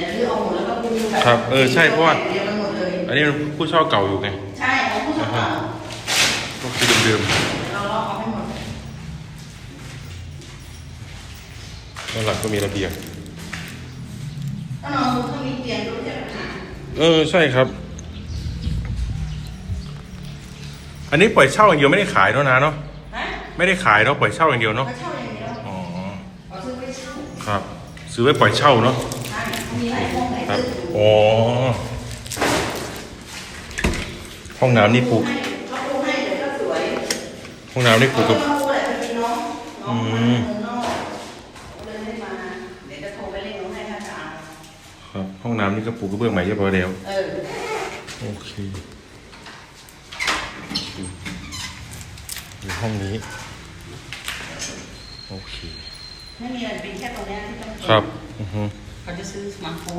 เนี่ยเดี๋ยวเอาหมดแล้วก็ปูแบบครับเออใช่เพราะว่าเดียวกันหมดเลยอันนี้มันผู้เช่าเก่าอยู่ไงใช่ของผู้เช่าเก่าก็คือเดิมเราล็อกเอาให้หมดๆด้านหลังก็มีระเบียง ถ้านอนมุ้งต้องมีเตียงด้วยใช่ไหมคะเออใช่ครับ อันนี้ปล่อยเช่าอย่างเดียวไม่ได้ขายเนาะนะเนาะฮะไม่ได้ขายเนาะปล่อยเช่าอย่างเดียวเนาะเขาเช่าอย่างเดียวอ๋อเขาซื้อไว้เช่า ครับ ซื้อไว้ปล่อยเช่าเนาะใช่เขา มีหลายห้องหลายครับตึกอ๋อห้องน้ำนี่ปูให้เขาปูให้เดี๋ยวก็สวยห้องน้ำนี่ปูเขากับก็มาปูแหละจะมีน้องน้องมาอืมเมืองนอกเขาเลยไม่มาเดี๋ยวจะโทรไปเรียกน้องให้ถ้าจะเอาครับห้องน้ำนี่ก็ปูกระเบื้องใหม่เรียบร้อยแล้ว เออโอเคอยู่ห้องนี้ โอเค ไม่มีอะไรเป็นแค่ตรงเนี้ยที่ต้องเก็ ครับอือฮึ เขาจะซื้อมาปู